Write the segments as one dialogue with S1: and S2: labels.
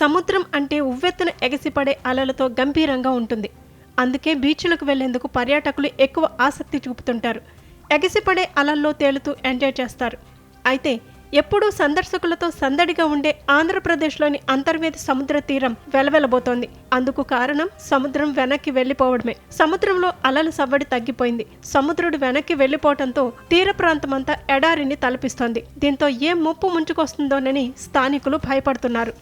S1: సముద్రం అంటే ఉవ్వెత్తున ఎగసిపడే అలలతో గంభీరంగా ఉంటుంది. అందుకే బీచ్లకు వెళ్ళేందుకు పర్యాటకులు ఎక్కువ ఆసక్తి చూపుతుంటారు. ఎగసిపడే అలల్లో తేలుతూ ఎంజాయ్ చేస్తారు. అయితే ఎప్పుడూ సందర్శకులతో సందడిగా ఉండే ఆంధ్రప్రదేశ్లోని అంతర్వేది సముద్ర తీరం వెలవెలబోతోంది. అందుకు కారణం సముద్రం వెనక్కి వెళ్ళిపోవడమే సముద్రంలో అలల సవ్వడి తగ్గిపోయింది. సముద్రుడు వెనక్కి వెళ్ళిపోవడంతో తీర ప్రాంతమంతా ఎడారిని తలపిస్తోంది. దీంతో ఏ ముప్పు ముంచుకొస్తుందోనని స్థానికులు భయపడుతున్నారు.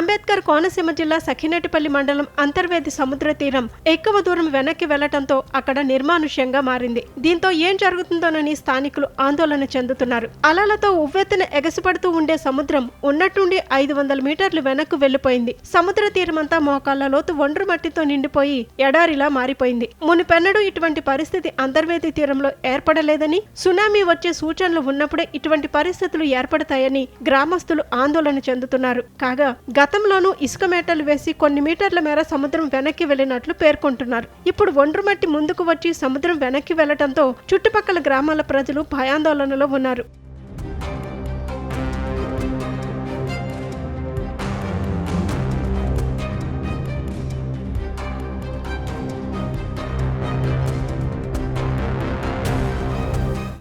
S1: అంబేద్కర్ కోనసీమ జిల్లా సఖినేటిపల్లి మండలం అంతర్వేది సముద్ర తీరం ఎక్కువ దూరం వెనక్కి వెళ్ళటంతో అక్కడ నిర్మానుష్యంగా మారింది. దీంతో ఏం జరుగుతుందోనని స్థానికులు ఆందోళన చెందుతున్నారు. అలలతో ఉవ్వెత్తున ఎగసిపడుతూ ఉండే సముద్రం ఉన్నట్టుండి ఐదు వందల మీటర్లు వెనక్కు వెళ్ళిపోయింది సముద్ర తీరమంతా మోకాళ్ళ లోతు ఒండ్రు మట్టితో నిండిపోయి ఎడారిలా మారిపోయింది. మునిపెన్నడూ ఇటువంటి పరిస్థితి అంతర్వేది తీరంలో ఏర్పడలేదని సునామీ వచ్చే సూచనలు ఉన్నప్పుడే ఇటువంటి పరిస్థితులు ఏర్పడతాయని గ్రామస్తులు ఆందోళన చెందుతున్నారు. కాగా గత గతంలోనూ ఇసుక మేటలు వేసి కొన్ని మీటర్ల మేర సముద్రం వెనక్కి వెళ్ళినట్లు పేర్కొంటున్నారు. ఇప్పుడు ఒండ్రుమట్టి ముందుకు వచ్చి సముద్రం వెనక్కి వెళ్ళడంతో చుట్టుపక్కల గ్రామాల ప్రజలు భయాందోళనలో ఉన్నారు.